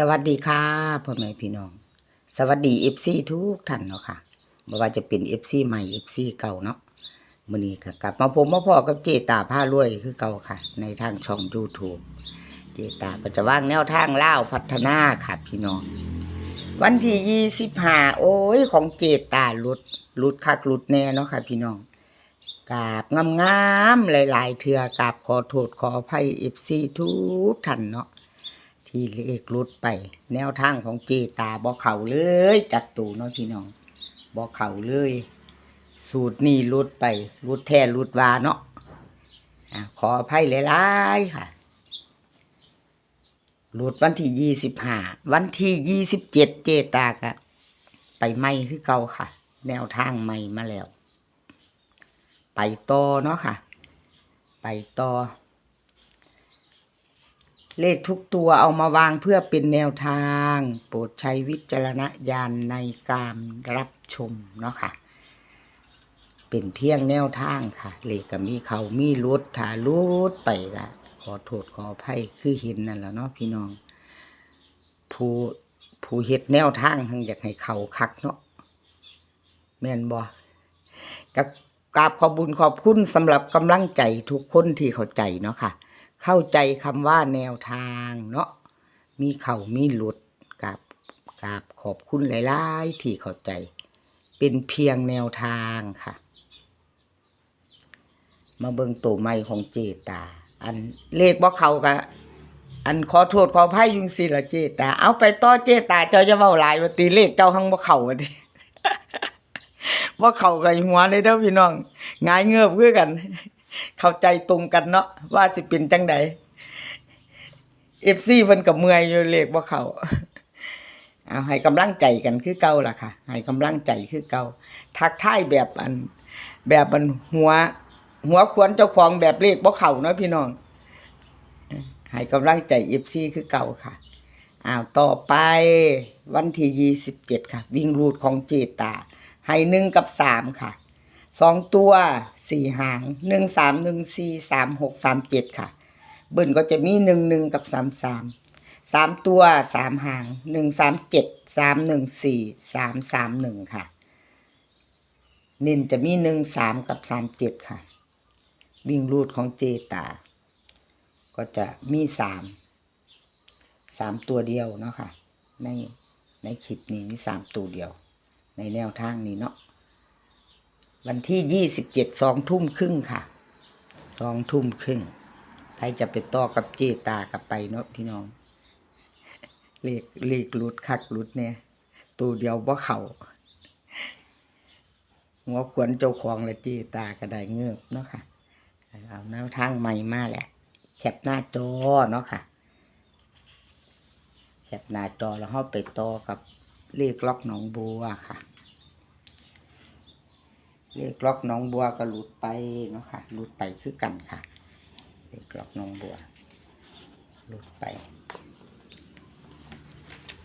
สวัสดีค่ะพ่อแม่พี่น้อง สวัสดีเอฟซีทุกท่านเนาะค่ะไม่ว่าจะเป็นเอฟซีใหม่เอฟซีเก่าเนาะมื้อนี้ก็กลับมาผมมาพ่อกับเจตาผ้ารวยคือเก่าค่ะ ในทางช่อง YouTube เจตาก็จะว่างแนวทางเล่าพัฒนาค่ะพี่น้อง วันที่ยี่สิบห้าโอ้ยของเจตาหลุดหลุดคักหลุดแน่เนาะค่ะ พี่น้องกราบงามๆหลาย ๆ เทือกราบขอโทษขออภัยเอฟซีทุกท่านเนาะ ที่เลขรุดไป แนวทางของเจตาบอกเขาเลย จัดตูเนาะพี่น้องบอกเขาเลย สูตรนี่รุดไปรุดแท้รุดวาเนาะอะขออภัยหลายๆค่ะรุดวันที่ยี่สิบห้าวันที่ยี่สิบเจ็ดเจตากะไปไม่คือเก่าค่ะ แนวทางใหม่มาแล้ว ไปต่อเนาะค่ะ ไปต่อ เลขทุกตัวเอามาวางเพื่อเป็นแนวทาง โปรดใช้วิจารณญาณในการรับชมเนาะค่ะ เป็นเพียงแนวทางค่ะ เลขก็มีเขามีรุดถ้ารุดไปก็ขอโทษขออภัยคือเห็นนั่นแหละเนาะพี่น้อง ผู้ผู้เฮ็ดแนวทางทั้งอยากให้เขาคักเนาะแม่นบ่กับกราบขอบุญขอบคุณสำหรับกำลังใจทุกคนที่เข้าใจเนาะค่ะ เข้าใจคำว่าแนวทางเนาะมีเข่ามีหลุดกับกับขอบคุณหลายๆ ที่เข้าใจ เป็นเพียงแนวทางค่ะ มาเบิ่งตัวใหม่ของเจตา อันเลขบ่เขากะอันขอโทษขออภัยยุงสิละเจตา เอาไปต่อเจตา เจ้าจะเว้าหลายว่าตีเลขเจ้าหังบ่เข้าว่าติบ่เข้ากับหัวเลยเด้อพี่น้องงายเงือบคือกัน เข้าใจตรงกันเนาะว่าสิเป็นจังใดเอฟซีเพิ่นกับเมื่อยอยู่เลขบ่เขาเอาให้กำลังใจกันคือเก่าล่ะค่ะ ให้กำลังใจคือเก่าทักทายแบบอัน แบบอันหัว หัวควรเจ้าของแบบเลขบ่เขาเนาะพี่น้องให้กำลังใจเอฟซีคือเก่าค่ะอ้าวต่อไปวันที่ยี่สิบเจ็ดค่ะ วิ่งรูดของเจตา ให้หนึ่งกับสามค่ะ สองตัวสี่หางหนึ่งสามหนึ่งสี่สามหกสามเจ็ดค่ะ เบิ้ลก็จะมีหนึ่งหนึ่งกับสามสามสามตัวสามหางหนึ่งสามเจ็ดสามหนึ่งสี่สามสามหนึ่งค่ะน้นจะมีหนึ่งสามกับสามเจ็ดค่ะ วิ่งรูดของเจตา ก็จะมีสามสามตัวเดียวเนาะค่ะ ในในคลิปนี้มีสามตัวเดียว ในแนวทางนี้เนาะ วันที่ยี่สิบเจ็ดสองทุ่มครึ่งค่ะสองทุ่มครึ่งใครจะไปต่อกับเจตากับไปเนาะพี่น้องเลขเลขรุดคักรุดเนี่ยตัวเดียวบ่เข่าหัวขวนเจ้าของและเจตาก็ได้เงือบเนาะค่ะเอาแนวทางใหม่มาแหละ แคปหน้าจอเนาะค่ะ แคปหน้าจอแล้วเข้าไปต่อกับเลขล็อกหนองบัวค่ะ เลขล็อกน้องบัวก็หลุดไปเนาะค่ะหลุดไปคือกันค่ะเลขล็อกน้องบัวหลุดไป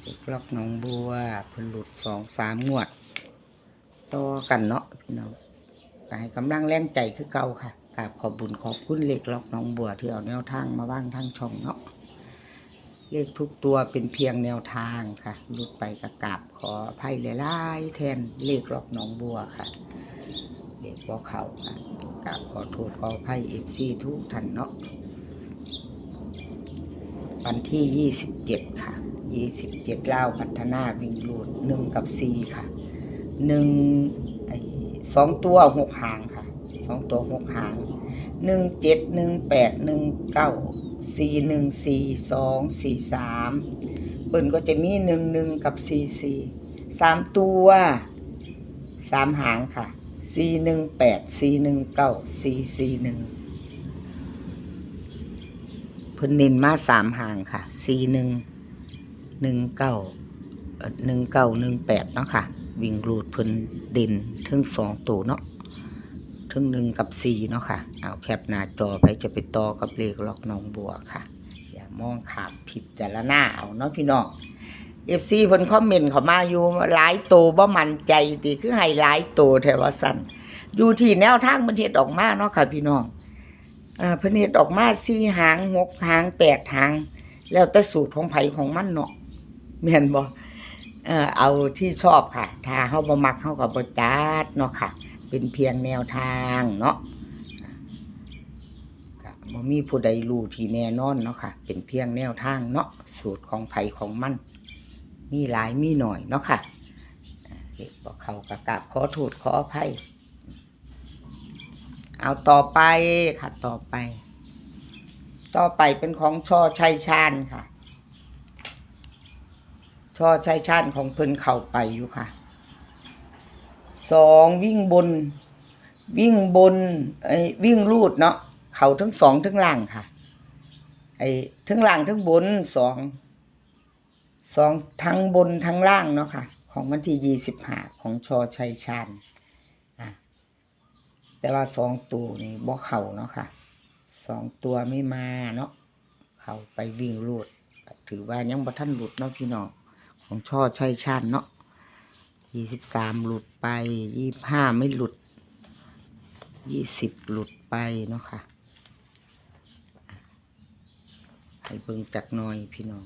เลขล็อกน้องบัวเพิ่นหลุดสองสามงวดต่อกันเนาะพี่น้องให้กำลังแรงใจคือเก่าค่ะกราบขอบบุญขอบคุณเลขล็อกน้องบัวที่เอาแนวทางมาว่างทางช่องเนาะเลขทุกตัวเป็นเพียงแนวทางค่ะหลุดไปกระกราบขออภัยหลายๆแทนเลขล็อกน้องบัวค่ะ เด็กบ่เขาค่ะกราบขอโทษขออภัยเอฟซีทุกท่านเนาะวันที่ยี่สิบเจ็ดค่ะยี่สิบเจ็ดเล่าพัฒนาวิ่งรูดหนึ่งกับสี่ค่ะหนึ่งสองตัวหกหางค่ะสองตัวหกหางหนึ่งเจ็ดหนึ่งแปดหนึ่งเก้าสี่หนึ่งสี่สองสี่สามเปิ้นก็จะมีหนึ่งหนึ่งกับสี่สี่สามตัวสามหางค่ะ สี่หนึ่งแปดสี่หนึ่งเก้าสี่สี่หนึ่งพิ่นเน้นมาสามห่างค่ะสี่หนึ่งหนึ่งเก้าหนึ่งเก้าหนึ่งแปดเนาะค่ะ วิ่งรูดพิ่นเด่นถึงสองตัวเนาะถึงหนึ่งกับสี่เนาะค่ะ เอาแคปหน้าจอไปจะไปต่อกับเลขล็อกน้องบัวค่ะ อย่ามองขาดผิดจารณาเอาเนาะพี่น้อง เอฟซีเพิ่นคอมเมนต์เขามาอยู่หลายโตบ่มั่นใจติคือให้หลายโตแถวสั่นอยู่ที่แนวทางมันเฮ็ดออกมาเนาะค่ะพี่น้องอ่าเพิ่นเฮ็ดออกมา4หาง6หาง8หาง แล้วแต่สูตรของไผของมันเนาะแม่นบ่เออเอาที่ชอบค่ะ ถ้าเฮาบ่มักเฮาก็บ่จัดเนาะค่ะ เป็นเพียงแนวทางเนาะก็บ่มีผู้ใดรู้ที่แน่นอนเนาะค่ะ เป็นเพียงแนวทางเนาะสูตรของไผของมัน มีหลายมีหน่อยเนาะค่ะอ่าเฮ็ดบ่เขาก็กราบขอโทษขออภัยเอาต่อไปค่ะต่อไป ต่อไปเป็นของช่อชัยชาญค่ะ ช่อชัยชาญของเพิ่นเข้าไปอยู่ค่ะสองวิ่งบน วิ่งบนไอ้วิ่งลูดเนาะเข่าทั้งสองทั้งล่างค่ะไอ้ทั้งล่างทั้งบนสอง สองทั้งบนทั้งล่างเนาะค่ะ ของวันที่ยี่สิบห้าของชอชัยชาญอะแต่ว่าสองตัวนี่บ่เข่าเนาะค่ะสองตัวไม่มาเนาะเขาไปวิ่งลูด ถือว่ายังบ่ทันหลุดเนาะพี่น้องของช่อชัยชาญเนาะยี่สิบสามหลุดไปยี่ห้าไม่หลุดยี่สิบหลุดไปเนาะค่ะให้เบิ่งจากหน้อยพี่น้อง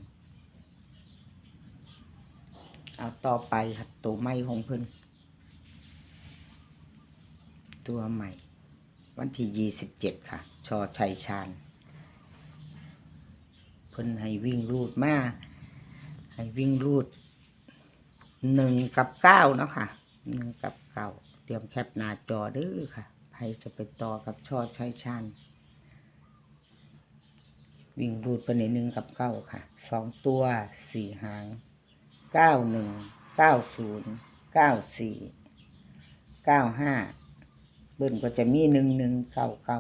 เอาต่อไปค่ะตัวใหม่ของเพิ่นตัวใหม่ วันที่ยี่สิบเจ็ดค่ะ ชอชัยชาญเพิ่นให้วิ่งรูดมาให้วิ่งรูดหนึ่งกับเก้าเนาะค่ะหนึ่งกับเก้าเตรียมแคปหน้าจอเด้อค่ะใครจะไปต่อกับชอชัยชันวิ่งรูดไปในหนึ่งกับเก้าค่ะสองตัวสี่หาง เก้าหนึ่งเก้าศูนย์เก้าสี่เก้าห้าเบิ้ลก็จะมีหนึ่งหนึ่งเก้าเก้า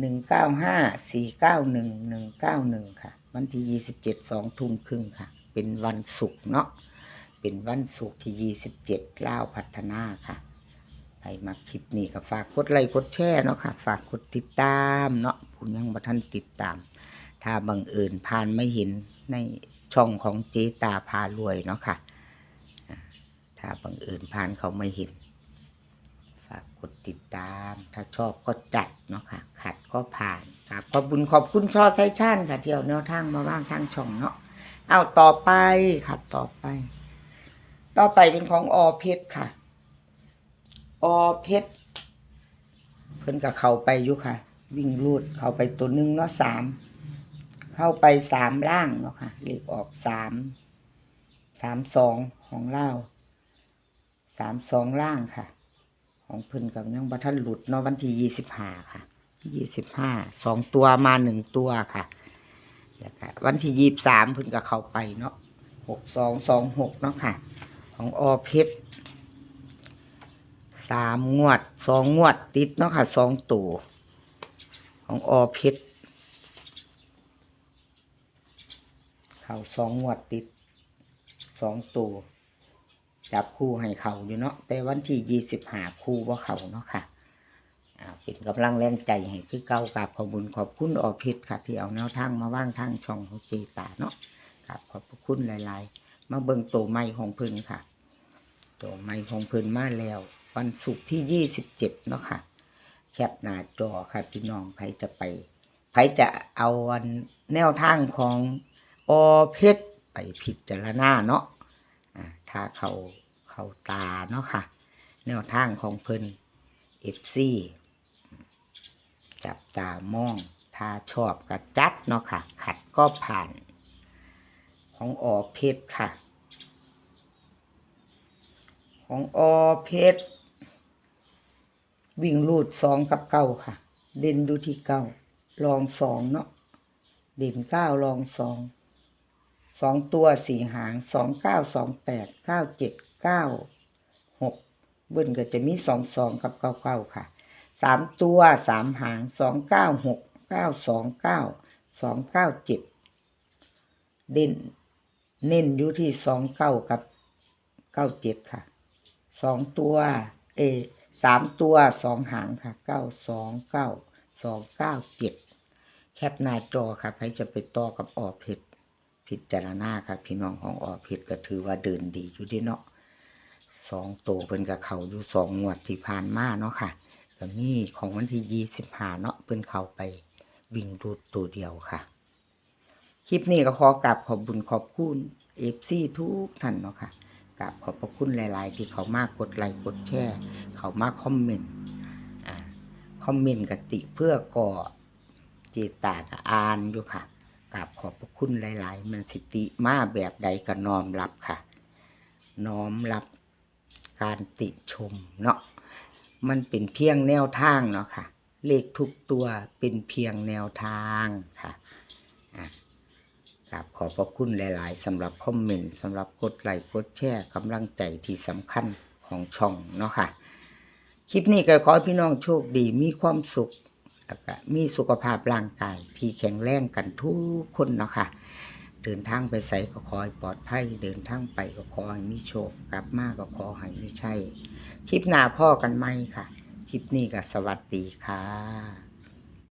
หนึ่งเก้าห้าสี่เก้าหนึ่งหนึ่งเก้าหนึ่งค่ะ วันที่ยี่สิบเจ็ดสองทุ่มครึ่งค่ะ เป็นวันศุกร์เนาะเป็นวันศุกร์ที่ยี่สิบเจ็ดล่าวพัฒนาค่ะใครมาคลิปนี้ก็ฝากกดไลค์กดแชร์เนาะค่ะ ฝากกดติดตามเนาะผู้ยังบ่ทันติดตาม ถ้าบังเอิญผ่านไม่เห็นใน ช่องของเจตาพารวยเนาะค่ะอ่าถ้าบังเอิญผ่านเขาไม่เห็น ฝากกดติดตาม ถ้าชอบก็จัดเนาะค่ะ ขัดก็ผ่านครับขอบคุณขอบคุณช่อใช้ชาญค่ะที่เอาแนวทางมาว่างทางช่องเนาะ เอาต่อไปครับต่อไป ต่อไปเป็นของอเพชรค่ะ อเพชรเพิ่นกับเขาไปอยู่ค่ะ วิ่งรูดเขาไปตัวหนึ่งเนาะสาม เข้าไปสามล่างเนาะค่ะเลขออกสามสามสองของเล่าสามสองล่างค่ะ ของเพิ่นกับยังบัทันหลุดเนาะวันที่ยี่สิบห้าค่ะยี่สิบห้าสองตัวมาหนึ่งตัวค่ะแล้วก็วันที่ยี่สามเพิ่นก็เขาไปเนาะหกสองสองหกเนาะค่ะ ของอเพชรสามงวดสองงวดติดเนาะค่ะสองตัวของอเพชร เขาสองงวดติดสองตัวจับคู่ให้เขาอยู่เนาะแต่วันที่ยี่สิบหาคู่ว่าเขาเนาะค่ะเป็นกำลังแรงใจให้คือเก่ากับขอบุญขอบคุณออพิษค่ะ ที่เอาแนวทางมาว่างทางช่องของเจตาเนาะกับขอบคุณหลายๆ มาเบิ่งตัวไม้ของเพิ่นค่ะ ตัวไม้ของเพิ่นมาแล้ว วันศุกร์ที่ยี่สิบเจ็ดเนาะค่ะ แคปหน้าจอค่ะพี่น้องใครจะไปใครจะเอาวันแนวทางของ อเพชรไปพิจารณาเนาะอ่าถ้าเขาเขาตาเนาะค่ะ แนวทางของเพิ่นเอฟซีจับตามอง ถ้าชอบก็จัดเนาะค่ะ ขัดก็ผ่าน ของอเพชรค่ะ ของอเพชรวิ่งรูดสองกับเก้าค่ะ เด่นดูที่เก้าลองสองเนาะเด่นเก้าลองสอง สองตัวสี่หางสองเก้าสองแปดเก้าเจ็ดเก้าหกเบิ้ลก็จะมีสองสองกับเก้าเก้าค่ะสามตัวสามหางสองเก้าหกเก้าสองเก้าสองเก้าเจ็ดเด่นเน้นอยู่ที่สองเก้ากับเก้าเจ็ดค่ะสองตัวเอสามตัวสองหางค่ะเก้าสองเก้าสองเก้าเจ็ดแคปหน้าจอค่ะใครจะไปต่อกับออกเพชร พิจารณาค่ะพี่น้องของออเพชรก็ถือว่าเดินดีอยู่ดีเนาะสองตัวเพิ่นกับเขาอยู่สองงวดที่ผ่านมาเนาะค่ะก็มีของวันที่ยี่สิบห้าเนาะเพิ่นเขาไปวิ่งรูดตัวเดียวค่ะ คลิปนี้ก็ขอกราบขอบบุญขอบคุณเอฟซีทุกท่านเนาะค่ะกราบขอบพระคุณหลาย ๆ ที่เขามากกดไลค์กดแชร์เขามากคอมเมนต์คอมเมนต์กติเพื่อก่อเจตากับอ่านอยู่ค่ะ กราบขอบพระคุณหลาย ๆ มันสิติมาแบบใดก็น้อมรับค่ะ น้อมรับการติชมเนาะมันเป็นเพียงแนวทางเนาะค่ะ เลขทุกตัวเป็นเพียงแนวทางค่ะอะครับขอบพระคุณหลาย ๆสำหรับคอมเมนต์สำหรับกดไลค์กดแชร์กำลังใจที่สำคัญของช่องเนาะค่ะ คลิปนี้ก็ขอพี่น้องโชคดีมีความสุข แล้วก็มีสุขภาพร่างกายที่แข็งแรงกันทุกคนเนาะค่ะ เดินทางไปใส่ก็ขอให้ปลอดภัย เดินทางไปก็ขอให้มีโชค กลับมาก็ขอให้ไม่ใช่คลิปหน้าพ่อกันไหมค่ะ คลิปนี้ก็สวัสดีค่ะ